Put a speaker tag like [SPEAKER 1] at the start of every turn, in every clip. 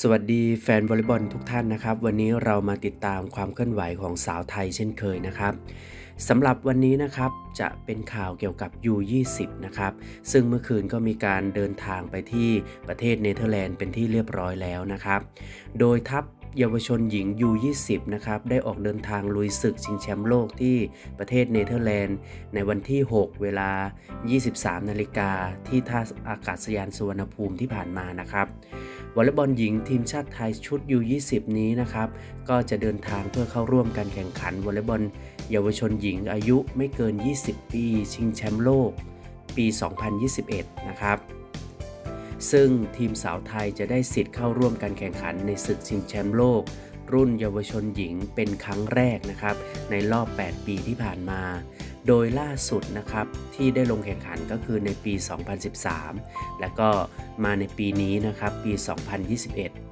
[SPEAKER 1] สวัสดีแฟนวอลเลย์บอลทุกท่านนะครับ วันนี้เรามาติดตามความเคลื่อนไหวของสาวไทยเช่นเคยนะครับสำหรับวันนี้นะครับจะเป็นข่าวเกี่ยวกับ U20 นะครับซึ่งเมื่อคืนก็มีการเดินทางไปที่ประเทศเนเธอร์แลนด์เป็นที่เรียบร้อยแล้วนะครับ โดยทัพ เยาวชนหญิง U20 นะครับได้ออกเดินทางลุยศึกชิงแชมป์โลกที่ประเทศเนเธอร์แลนด์ ในวันที่ 6 เวลา 23 นาฬิกาที่ท่าอากาศยานสุวรรณภูมิที่ผ่านมานะครับวอลเลย์บอลหญิงทีมชาติไทยชุด U20 นี้นะครับ ก็จะเดินทางเพื่อเข้าร่วมการแข่งขันวอลเลย์บอลเยาวชนหญิงอายุไม่เกิน 20 ปี ชิงแชมป์โลก ปี 2021 นะครับ ซึ่งทีมสาวไทยจะได้สิทธิ์เข้าร่วมการแข่งขันในศึกชิงแชมป์โลก รุ่นเยาวชนหญิงเป็นครั้งแรกนะครับ ในรอบ 8 ปีที่ผ่านมา โดยล่าสุดนะครับที่ได้ลงแข่งขันก็คือในปี 2013 และก็มาในปีนี้นะครับปี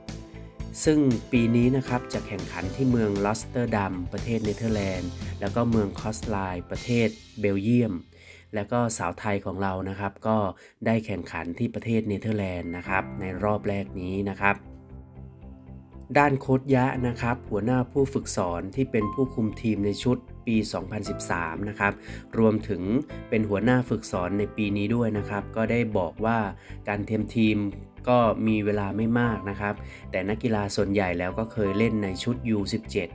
[SPEAKER 1] 2021ซึ่งปีนี้นะครับจะแข่งขันที่เมืองลอสเตอร์ดัมประเทศเนเธอร์แลนด์ แล้วก็เมืองคอสไลน์ประเทศเบลเยียม แล้วก็สาวไทยของเรานะครับก็ได้แข่งขันที่ประเทศเนเธอร์แลนด์นะครับในรอบแรกนี้นะครับด้านโค้ชยะนะครับ หัวหน้าผู้ฝึกสอนที่เป็นผู้คุมทีมในชุดปี 2013 นะครับ รวมถึงเป็นหัวหน้าฝึกสอนในปีนี้ด้วยนะครับ ก็ได้บอกว่าการเตรียมทีมก็มีเวลาไม่มากนะครับ แต่นักกีฬาส่วนใหญ่แล้วก็เคยเล่นในชุด U17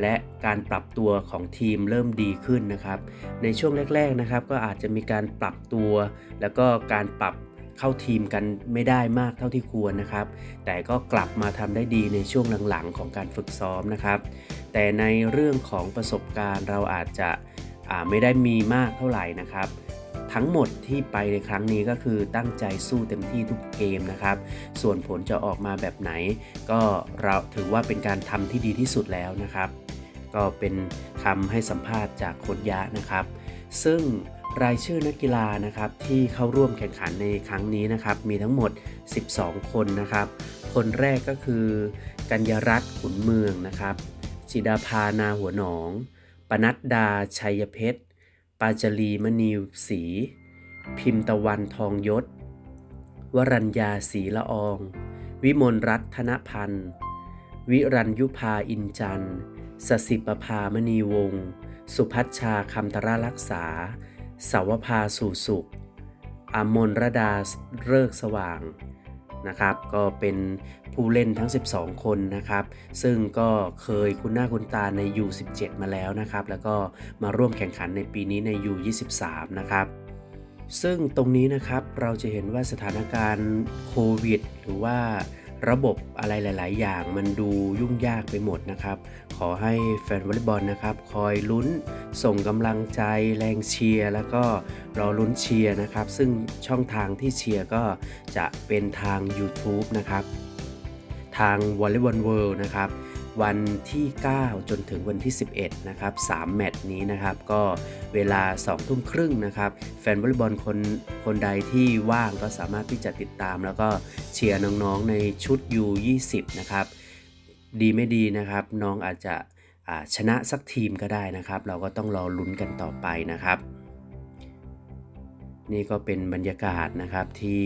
[SPEAKER 1] และการปรับตัวของทีมเริ่มดีขึ้นนะครับ ในช่วงแรก ๆนะครับ ก็อาจจะมีการปรับตัว แล้วก็การปรับเข้าทีมกันไม่ได้มากเท่าที่ควรนะครับ แต่ก็กลับมาทำได้ดีในช่วงหลังๆของการฝึกซ้อมนะครับ แต่ในเรื่องของประสบการณ์เราอาจจะไม่ได้มีมากเท่าไหร่นะครับทั้งหมดที่ไปในครั้งนี้ก็คือตั้งใจสู้เต็มที่ทุกเกมนะครับ ส่วนผลจะออกมาแบบไหน ก็เราถือว่าเป็นการทำที่ดีที่สุดแล้วนะครับ ก็เป็นคำให้สัมภาษณ์จากโคดยะนะครับ ซึ่งรายชื่อนักกีฬานะครับที่เข้าร่วมแข่งขันในครั้งนี้นะครับ มีทั้งหมด 12 คนนะครับ คนแรกก็คือ กัญญรัตน์ขุนเมืองนะครับจิดาภานาหัวหนอง ปนัดดาชัยเพชร ปาจารีมณีศรีพิมตะวันทองยศ วรัญญาศรีละออง วิมลรัตนพันธ์ วิรัญยุพาอินจันทร์ สสิปภามณีวงศ์สุพัชชาคำตระรักษา สาวภาสู่สุขอมนรดาเลิกสว่างนะครับ ก็เป็นผู้เล่นทั้ง 12 คนนะครับ ซึ่งก็เคยคุ้นหน้าคุ้นตาใน U17 มาแล้วนะครับ แล้วก็มาร่วมแข่งขันในปีนี้ใน U23 นะครับซึ่งตรงนี้นะครับเราจะเห็นว่าสถานการณ์โควิด หรือว่า ระบบอะไรหลาย ๆ อย่างมันดูยุ่งยากไปหมดนะครับ ขอให้แฟนวอลเลย์บอลนะครับ คอยลุ้นส่งกำลังใจแรงเชียร์แล้วก็รอลุ้นเชียร์นะครับ ซึ่งช่องทางที่เชียร์ก็จะเป็นทาง YouTube นะครับ ทาง v o l l e y b a l l World นะครับ วันที่ 9 จนถึงวันที่ 11 นะครับ 3 แมตช์นี้นะครับ ก็เวลา 2 ทุ่มครึ่งนะครับ แฟนวอลเลย์บอลคนคนใดที่ว่างก็สามารถที่จะติดตาม แล้วก็เชียร์น้องๆในชุด U20 นะครับ ดีไม่ดีนะครับ น้องอาจจะชนะสักทีมก็ได้นะครับ เราก็ต้องรอลุ้นกันต่อไปนะครับ นี่ก็เป็นบรรยากาศนะครับที่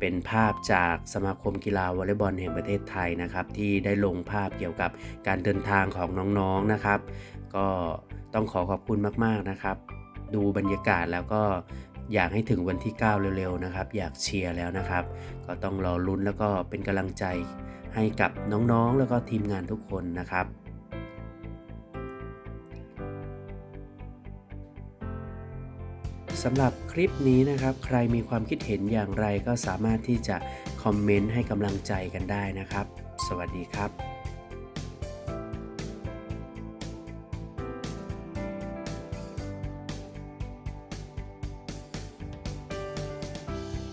[SPEAKER 1] เป็นภาพจากสมาคมกีฬาวอลเลย์บอลแห่งประเทศไทยนะครับ ที่ได้ลงภาพเกี่ยวกับการเดินทางของน้องๆนะครับ ก็ต้องขอขอบคุณมากๆนะครับ ดูบรรยากาศแล้วก็อยากให้ถึงวันที่ 9 เร็วๆนะครับ อยากเชียร์แล้วนะครับ ก็ต้องรอลุ้นแล้วก็เป็นกำลังใจให้กับน้องๆ แล้วก็ทีมงานทุกคนนะครับ สำหรับคลิปนี้นะครับ ใครมีความคิดเห็นอย่างไรก็สามารถที่จะคอมเมนต์ให้กำลังใจกันได้นะครับ สวัสดีครับ